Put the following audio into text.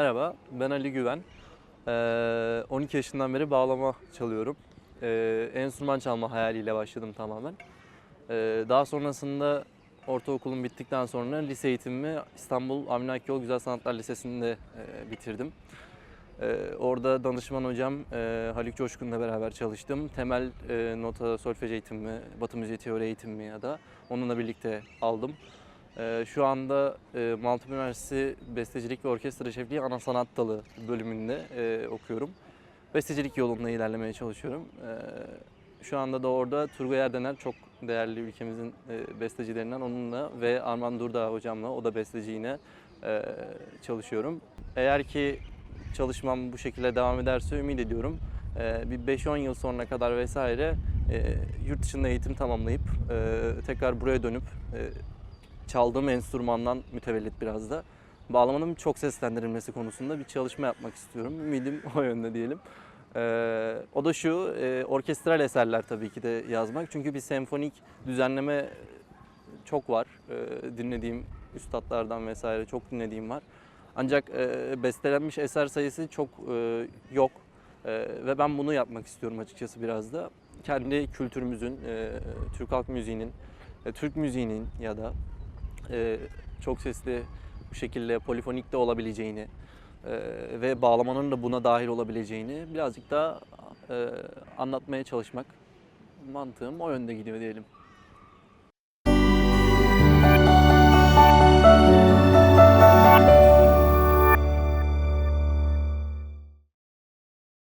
Merhaba, ben Ali Güven. Ee, 12 yaşından beri bağlama çalıyorum. Ee, enstrüman çalma hayaliyle başladım tamamen. Ee, daha sonrasında ortaokulum bittikten sonra lise eğitimimi İstanbul Avni Akyol Güzel Sanatlar Lisesi'nde e, bitirdim. Ee, orada danışman hocam e, Haluk Coşkun'la beraber çalıştım. Temel e, nota solfej eğitimi, batı müziği teori eğitimi ya da onunla birlikte aldım. Ee, şu anda e, Maltepe Üniversitesi Bestecilik ve Orkestra Şefliği Ana Sanat Dalı bölümünde e, okuyorum. Bestecilik yolunda ilerlemeye çalışıyorum. Ee, şu anda da orada Turgay Erdener çok değerli ülkemizin e, bestecilerinden onunla ve Arman Durdağ hocamla o da besteci yine çalışıyorum. Eğer ki çalışmam bu şekilde devam ederse ümit ediyorum. bir 5-10 yıl sonra kadar vesaire yurt dışında eğitim tamamlayıp tekrar buraya dönüp çaldığım enstrümandan mütevellit biraz da bağlamanın çok seslendirilmesi konusunda bir çalışma yapmak istiyorum. Ümidim o yönde diyelim. Ee, o da şu, e, orkestral eserler tabii ki de yazmak. Çünkü bir senfonik düzenleme çok var. Ee, dinlediğim üstadlardan vesaire çok dinlediğim var. Ancak e, bestelenmiş eser sayısı çok e, yok. E, ve ben bunu yapmak istiyorum açıkçası biraz da. Kendi kültürümüzün, e, Türk halk müziğinin, e, Türk müziğinin ya da e, çok sesli bu şekilde polifonik de olabileceğini e, ve bağlamanın da buna dahil olabileceğini birazcık daha e, anlatmaya çalışmak mantığım o yönde gidiyor diyelim.